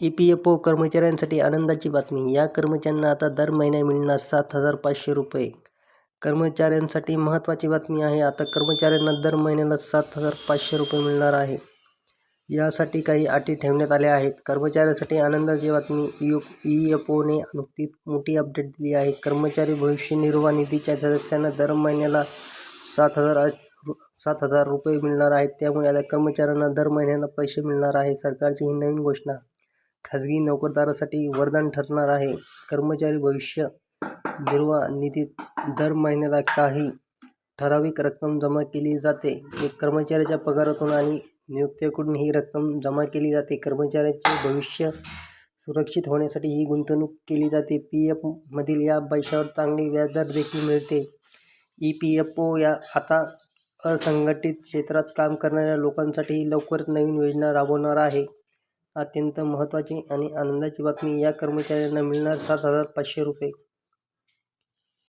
E P F O कर्मचाऱ्यांसाठी आनंदाची बातमी. या कर्मचाऱ्यांना आता दर महिना मिळणार सात हजार पाचशे रुपये. कर्मचाऱ्यांसाठी महत्त्वाची बातमी आहे आता कर्मचाऱ्यांना दर महिन्याला सात हजार पाचशे रुपये मिळणार आहे. यासाठी काही अटी ठेवण्यात आल्या आहेत. कर्मचाऱ्यांसाठी आनंदाची बातमी यू ई एफ ओने नुकतीच मोठी अपडेट दिली आहे. कर्मचारी भविष्य निर्वाह निधीच्या सदस्यांना दर महिन्याला सात हजार आठ रु सात हजार रुपये मिळणार आहेत. त्यामुळे आता कर्मचाऱ्यांना दर महिन्याला पैसे मिळणार आहे. सरकारची ही नवीन घोषणा खाजगी नोकरदारासाठी वरदान ठरणार आहे. कर्मचारी भविष्य निर्वाह निधीत दर महिन्याला काही ठराविक रक्कम जमा केली जाते. एक कर्मचाऱ्याच्या पगारातून आणि नियोक्त्याकडून ही रक्कम जमा केली जाते. कर्मचाऱ्याचे भविष्य सुरक्षित होण्यासाठी ही गुंतवणूक केली जाते. पी एफमधील या पैशावर चांगले व्याजदर देखील मिळते. ई पी एफ ओ या आता असंघटित क्षेत्रात काम करणाऱ्या लोकांसाठी लवकरच नवीन योजना राबवणार आहे. अत्यंत महत्त्वाची आणि आनंदाची बातमी. या कर्मचाऱ्यांना मिळणार सात हजार पाचशे रुपये.